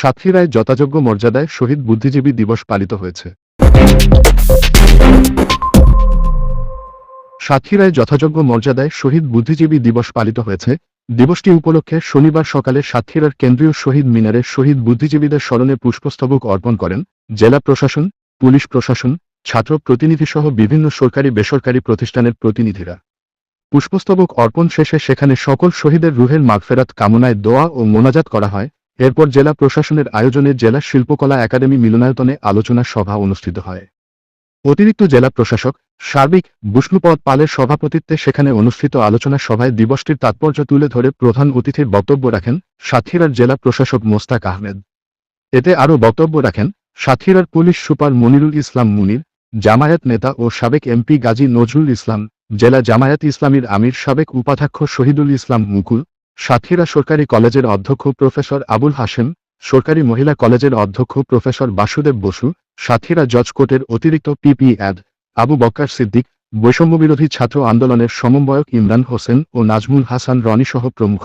সাতক্ষীরায় যথাযোগ্য মর্যাদায় শহীদ বুদ্ধিজীবী দিবস পালিত হয়েছে। সাতক্ষীরায় যথাযোগ্য মর্যাদায় শহীদ বুদ্ধিজীবী দিবস পালিত হয়েছে। দিবসটি উপলক্ষে শনিবার সকালে সাতক্ষীরার কেন্দ্রীয় শহীদ মিনারে শহীদ বুদ্ধিজীবীদের স্মরণে পুষ্পস্তবক অর্পণ করেন জেলা প্রশাসন, পুলিশ প্রশাসন, ছাত্র প্রতিনিধি সহ বিভিন্ন সরকারি বেসরকারি প্রতিষ্ঠানের প্রতিনিধিরা। পুষ্পস্তবক অর্পণ শেষে সেখানে সকল শহীদের রুহের মাগফেরাত কামনায় দোয়া ও মোনাজাত করা হয়। এরপর জেলা প্রশাসনের আয়োজনে জেলা শিল্পকলা একাডেমি মিলনায়তনে আলোচনা সভা অনুষ্ঠিত হয়। অতিরিক্ত জেলা প্রশাসক সার্বিক বিষ্ণুপদ পালের সভাপতিত্বে সেখানে অনুষ্ঠিত আলোচনা সভায় দিবসটির তাৎপর্য তুলে ধরে প্রধান অতিথির বক্তব্য রাখেন সাতক্ষীরার জেলা প্রশাসক মোস্তাক আহমেদ। এতে আরও বক্তব্য রাখেন সাতক্ষীরার পুলিশ সুপার মনিরুল ইসলাম মুনির, জামায়াত নেতা ও সাবেক এমপি গাজী নজরুল ইসলাম, জেলা জামায়াত ইসলামীর আমির সাবেক উপাধ্যক্ষ শহীদুল ইসলাম মুকুল সাতক্ষীরা সরকারি কলেজের অধ্যক্ষ প্রফেসর আবুল হাসেম সরকারি মহিলা কলেজের অধ্যক্ষ প্রফেসর বাসুদেব বসু সাতক্ষীরা জজ কোর্টের অতিরিক্ত পিপি অ্যাড আবু বক্কার সিদ্দিক, বৈষম্যবিরোধী ছাত্র আন্দোলনের সমন্বয়ক ইমরান হোসেন ও নাজমুল হাসান রনিসহ প্রমুখ।